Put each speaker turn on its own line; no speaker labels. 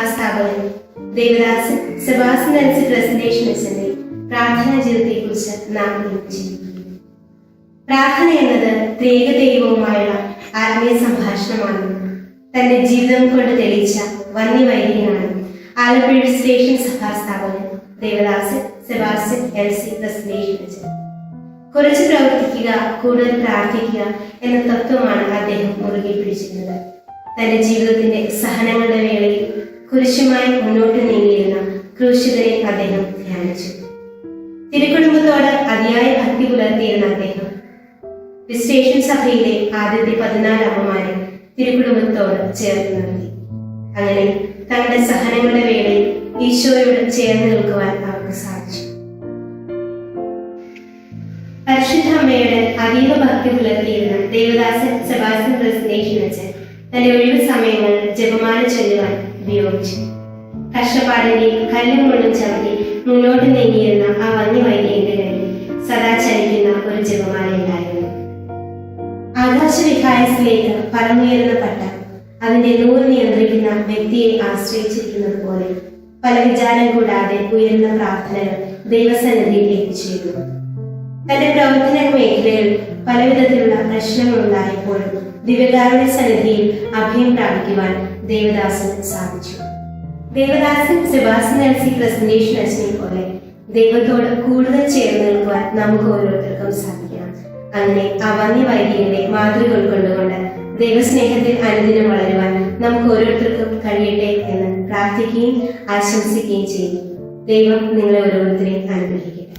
സഭാസ്ഥാപകൻ Devadasan Sebastian നൽസി presentation വെച്ചതിന്റെ പ്രാർത്ഥനാ ജീവിതത്തെക്കുറിച്ച് നാം ഇന്ന് പ്രാർത്ഥന എന്നത് ദൈവവുമായുള്ള ആത്മീയ സംഭാഷണമാണ്. തന്റെ ജീവിതം കൊണ്ട് തെളിയിച്ച വന്യവൈദികനാണ് Alappuzha station സഭാസ്ഥാപകൻ Devadasan Sebastian L C presentation വെച്ചത്. കുറച്ച് പ്രവർത്തിക്കുക കൂടുതൽ പ്രാർത്ഥിക്കുക എന്ന തത്വമാണ് അദ്ദേഹം മുറുകെ പിടിച്ചിരുന്നത്. തന്റെ ജീവിതത്തിന്റെ സഹനങ്ങളുടെ തിരുക്കുടുംബത്തോട് അതിയായ ഭക്തി പുലർത്തിയിരുന്ന അദ്ദേഹം. വിസ്റ്റേഷൻ സഭയിലെ ആദ്യത്തെ പതിനാല് അമ്മമാരെ തിരുക്കുടുംബത്തോട് ചേർത്ത് നിർത്തി. അങ്ങനെ തങ്ങളുടെ സഹനങ്ങളുടെ വേളയിൽ ഈശോയോട് ചേർന്ന് നിൽക്കുവാൻ അവർക്ക് സാധിച്ചു. പരിശുദ്ധ അമ്മയുടെ അതീവ ഭക്തി പുലർത്തിയിരുന്ന ദേവദാസൻ സെബാസ്റ്റ്യൻ പ്രസന്റേഷൻ വെച്ച് തന്റെ ഒഴിവ് സമയങ്ങൾ ജപമാല ചൊല്ലുവാൻ ഉപയോഗിച്ചു. കഷ്ടപ്പാടിന്റെയും കല്ലും കൊണ്ടും ചവിട്ടി മുന്നോട്ട് നീങ്ങിയിരുന്ന ആ വന്യ കയ്യിൽ സദാ ചലിക്കുന്ന ഒരു ജപമാല ഉണ്ടായിരുന്നു. ആകാശവിഹായസിലേക്ക് പറന്നുയരുന്ന പട്ട അതിന്റെ നൂറ് നിയന്ത്രിക്കുന്ന വ്യക്തിയെ ആശ്രയിച്ചിരിക്കുന്നത് പോലെ പല വിചാരം കൂടാതെ ഉയർന്ന പ്രാർത്ഥനകൾ ദൈവസന്നിധിയിൽ എത്തിച്ചേരുന്നു തന്റെ പ്രവർത്തന മേഖലയിൽ പലവിധത്തിലുള്ള പ്രശ്നങ്ങൾ ഉണ്ടായപ്പോഴും ദിവ്യകാരുടെ സന്നിധിയിൽ അഭയം പ്രാപിക്കുവാൻ ദേവദാസന് സാധിച്ചു. ദേവദാസൻ സെബാസ്റ്റ്യൻ എൽസി പ്രസന്റേഷൻ അച്ഛനെ പോലെ ദൈവത്തോട് കൂടുതൽ ചേർന്ന് നിൽക്കുവാൻ നമുക്ക് ഓരോരുത്തർക്കും സാധിക്കണം. അങ്ങനെ അവന്യ വന്യ വൈദികന്റെ മാതൃക ഉൾക്കൊണ്ടുകൊണ്ട് ദൈവസ്നേഹത്തിൽ അനുദിനം വളരുവാൻ നമുക്ക് ഓരോരുത്തർക്കും കഴിയട്ടെ എന്ന് പ്രാർത്ഥിക്കുകയും ആശംസിക്കുകയും ചെയ്യുന്നു. ദൈവം നിങ്ങളെ ഓരോരുത്തരെയും അനുഗ്രഹിക്കട്ടെ.